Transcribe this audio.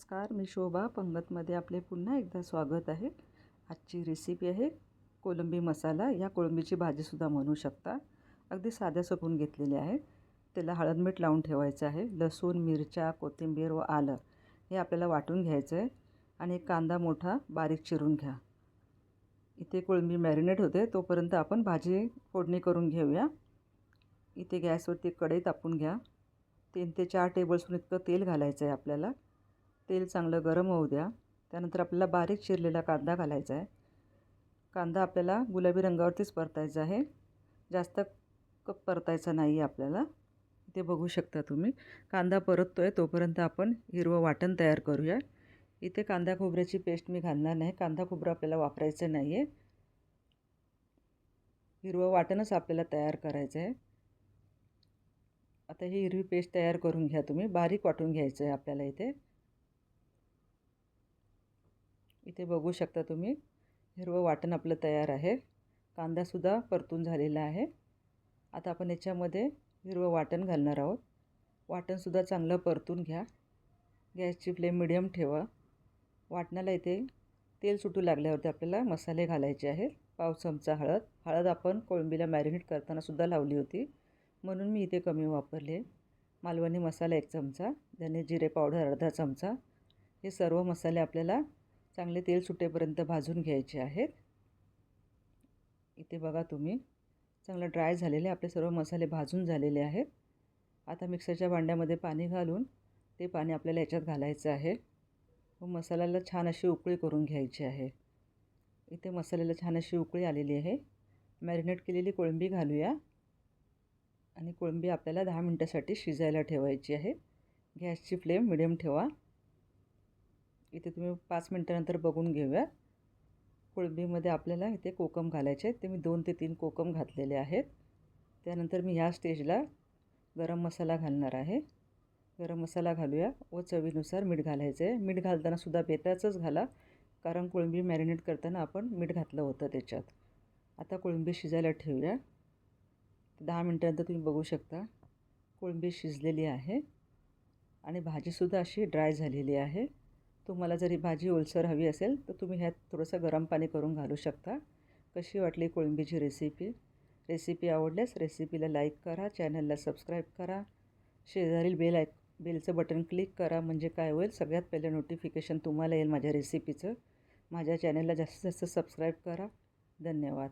नमस्कार मी शोभा. पंगतमध्ये आपले पुन्हा एकदा स्वागत आहे. आजची रेसिपी आहे कोलंबी मसाला. या कोळंबीची भाजीसुद्धा म्हणू शकता. अगदी साध्या सोपून घेतलेली आहे. त्याला हळद मीठ लावून ठेवायचं आहे. लसूण मिरच्या कोथिंबीर व आलं हे आपल्याला वाटून घ्यायचं आहे. आणि एक कांदा मोठा बारीक चिरून घ्या. इथे कोळंबी मॅरिनेट होते. तोपर्यंत आपण भाजी फोडणी करून घेऊया. इथे गॅसवरती कढई तापून घ्या. तीन ते चार टेबलस्पून इतकं तेल घालायचं आहे आपल्याला. तेल चांगलं गरम होऊ द्या. त्यानंतर आपल्याला बारीक चिरलेला कांदा घालायचा आहे. कांदा आपल्याला गुलाबी रंगावरतीच परतायचा आहे. जास्त क परतायचा नाही आहे आपल्याला. इथे बघू शकता तुम्ही. कांदा परततो आहे तोपर्यंत आपण हिरवं वाटण तयार करूया. इथे कांदा खोबऱ्याची पेस्ट मी घालणार नाही. कांदा खोबरं आपल्याला वापरायचं नाही आहे हिरवं वाटणच आपल्याला तयार करायचं आहे. आता ही हिरवी पेस्ट तयार करून घ्या तुम्ही. बारीक वाटून घ्यायचं आहे आपल्याला इथे. इथे बघू शकता तुम्ही. हिरवं वाटण आपलं तयार आहे. कांदासुद्धा परतून झालेला आहे. आता आपण याच्यामध्ये हिरवं वाटण घालणार आहोत. वाटणसुद्धा चांगलं परतून घ्या. गॅसची फ्लेम मिडियम ठेवा. वाटणाला इथे तेल सुटू लागल्यावरती आपल्याला मसाले घालायचे आहेत. पाव चमचा हळद. हळद आपण कोळंबीला मॅरिनेट करतानासुद्धा लावली होती. म्हणून मी इथे कमी वापरले. मालवणी मसाला एक चमचा. धने जिरे पावडर अर्धा चमचा. हे सर्व मसाले आपल्याला चांगले तेल सुटेपर्यंत भाजून घ्यायचे आहेत. इथे बघा तुम्ही चांगलं ड्राय झालेले आपले सर्व मसाले भाजून झालेले आहेत. आता मिक्सरच्या भांड्यामध्ये पाणी घालून ते पाणी आपल्याला याच्यात घालायचं आहे. व मसाल्याला छान अशी उकळी करून घ्यायची आहे. इथे मसाल्याला छान अशी उकळी आलेली आहे. मॅरिनेट केलेली कोळंबी घालूया. आणि कोळंबी आपल्याला दहा मिनटासाठी शिजायला ठेवायची आहे. गॅसची फ्लेम मिडियम ठेवा. इथे तुम्ही पाच मिनटानंतर बघून घेऊया. कोळंबीमध्ये आपल्याला इथे कोकम घालायचे आहेत. ते मी दोन ते तीन कोकम घातलेले आहेत. त्यानंतर मी ह्या स्टेजला गरम मसाला घालणार आहे. गरम मसाला घालूया व चवीनुसार मीठ घालायचं. आहे मीठ घालतानासुद्धा बेताचंच घाला कारण कोळंबी मॅरिनेट करताना आपण मीठ घातलं होतं त्याच्यात. आता कोळंबी शिजायला ठेवूया. दहा मिनटानंतर तुम्ही बघू शकता कोळंबी शिजलेली आहे आणि भाजीसुद्धा अशी ड्राय झालेली आहे. तुम्हाला जरी भाजी ओलसर हवी असेल तर तुम्ही ह्यात थोडंसं गरम पाणी करून घालू शकता. कशी वाटली कोळंबीची रेसिपी रेसिपी आवडल्यास रेसिपीला लाईक करा चॅनलला सबस्क्राईब करा. शेजारील बेल ऐक बेलचं बटन क्लिक करा म्हणजे काय होईल? सगळ्यात पहिलं नोटिफिकेशन तुम्हाला येईल माझ्या रेसिपीचं माझ्या चॅनलला जास्तीत जास्त सबस्क्राईब करा. धन्यवाद.